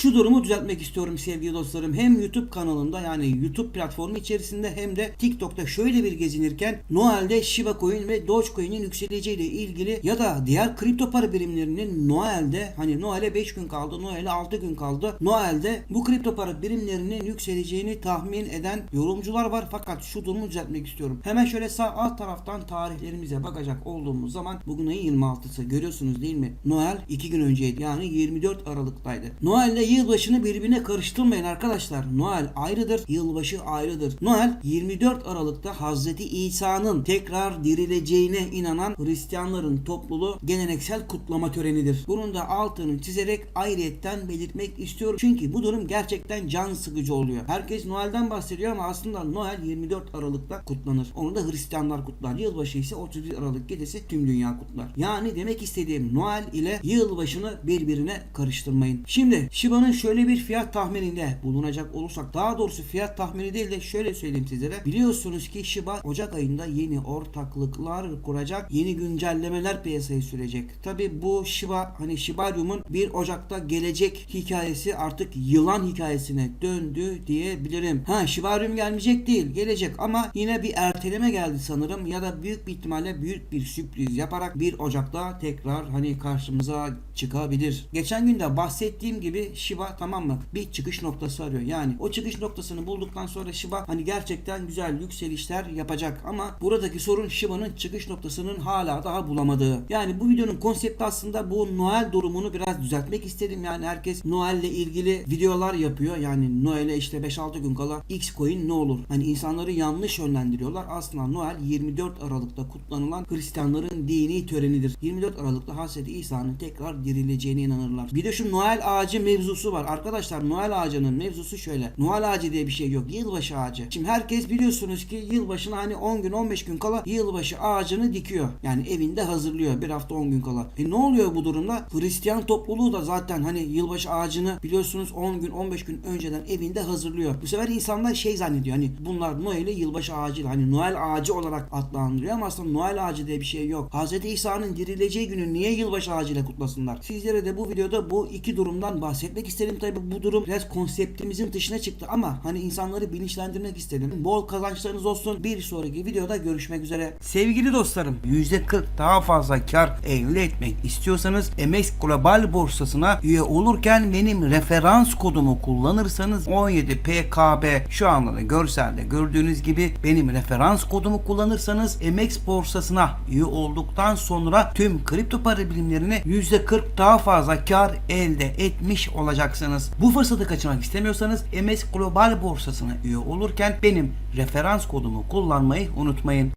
Şu durumu düzeltmek istiyorum sevgili dostlarım. Hem YouTube kanalımda yani YouTube platformu içerisinde hem de TikTok'ta şöyle bir gezinirken Noel'de Shiba Coin ve Dogecoin'in yükseleceğiyle ilgili ya da diğer kripto para birimlerinin Noel'de hani Noel'e 5 gün kaldı, Noel'e 6 gün kaldı. Noel'de bu kripto para birimlerinin yükseleceğini tahmin eden yorumcular var fakat şu durumu düzeltmek istiyorum. Hemen şöyle sağ alt taraftan tarihlerimize bakacak olduğumuz zaman bugün ayın 26'sı görüyorsunuz değil mi? Noel 2 gün önceydi yani 24 Aralık'taydı. Noel ile yılbaşını birbirine karıştırmayın arkadaşlar. Noel ayrıdır, yılbaşı ayrıdır. Noel 24 Aralık'ta Hazreti İsa'nın tekrar dirileceğine inanan Hristiyanların topluluğu geleneksel kutlama törenidir. Bunun da altını çizerek ayrıyetten belirtmek istiyorum. Çünkü bu durum gerçekten can sıkıcı oluyor. Herkes Noel'den bahsediyor ama aslında Noel 24 Aralık'ta kutlanır. Onu da Hristiyanlar kutlar. Yılbaşı ise 31 Aralık gecesi tüm dünya kutlar. Yani demek istediğim Noel ile yılbaşını birbirine karıştırmayın. Şimdi Shiba'nın şöyle bir fiyat tahmininde bulunacak olursak daha doğrusu fiyat tahmini değil de şöyle söyleyeyim sizlere. Biliyorsunuz ki Shiba Ocak ayında yeni ortaklıklar kuracak. Yeni güncellemeler piyasaya sürecek. Tabi bu Shiba hani Shibarium'un 1 Ocak'ta gelecek hikayesi artık yılan hikayesine döndü diyebilirim. Ha Shibarium gelmeyecek değil gelecek ama yine bir erteleme geldi sanırım ya da büyük bir ihtimalle büyük bir sürpriz yaparak 1 Ocak'ta tekrar hani karşımıza çıkabilir. Geçen gün de bahsettiğim gibi Shiba tamam mı? Bir çıkış noktası arıyor. Yani o çıkış noktasını bulduktan sonra Shiba hani gerçekten güzel yükselişler yapacak ama buradaki sorun Shiba'nın çıkış noktasının hala daha bulamadığı. Yani bu videonun konsepti aslında bu Noel durumunu biraz düzeltmek istedim. Yani herkes Noel ile ilgili videolar yapıyor. Yani Noel'e işte 5-6 gün kala X coin ne olur? Hani insanları yanlış yönlendiriyorlar. Aslında Noel 24 Aralık'ta kutlanılan Hristiyanların dini törenidir. 24 Aralık'ta Hazreti İsa'nın tekrar dirileceğine inanırlar. Bir de şu Noel ağacı mevzusu var. Arkadaşlar Noel ağacının mevzusu şöyle. Noel ağacı diye bir şey yok. Yılbaşı ağacı. Şimdi herkes biliyorsunuz ki yılbaşına hani 10 gün 15 gün kala yılbaşı ağacını dikiyor. Yani evinde hazırlıyor. Bir hafta 10 gün kala. E ne oluyor bu durumda? Hristiyan topluluğu da zaten hani yılbaşı ağacını biliyorsunuz 10 gün 15 gün önceden evinde hazırlıyor. Bu sefer insanlar şey zannediyor. Hani bunlar Noel'i yılbaşı ağacıyla hani Noel ağacı olarak adlandırıyor ama aslında Noel ağacı diye bir şey yok. Hz. İsa'nın dirileceği günü niye yılbaşı ağacıyla kutlasınlar? Sizlere de bu videoda bu iki durumdan bahsetmek istedim. Tabi bu durum biraz konseptimizin dışına çıktı ama hani insanları bilinçlendirmek istedim. Bol kazançlarınız olsun. Bir sonraki videoda görüşmek üzere. Sevgili dostlarım %40 daha fazla kar elde etmek istiyorsanız MX Global borsasına üye olurken benim referans kodumu kullanırsanız 17PKB şu anda da görselde gördüğünüz gibi benim referans kodumu kullanırsanız MX borsasına üye olduktan sonra tüm kripto para birimlerine %40 daha fazla kar elde etmiş olacaksınız. Bu fırsatı kaçırmak istemiyorsanız MS Global borsasına üye olurken benim referans kodumu kullanmayı unutmayın.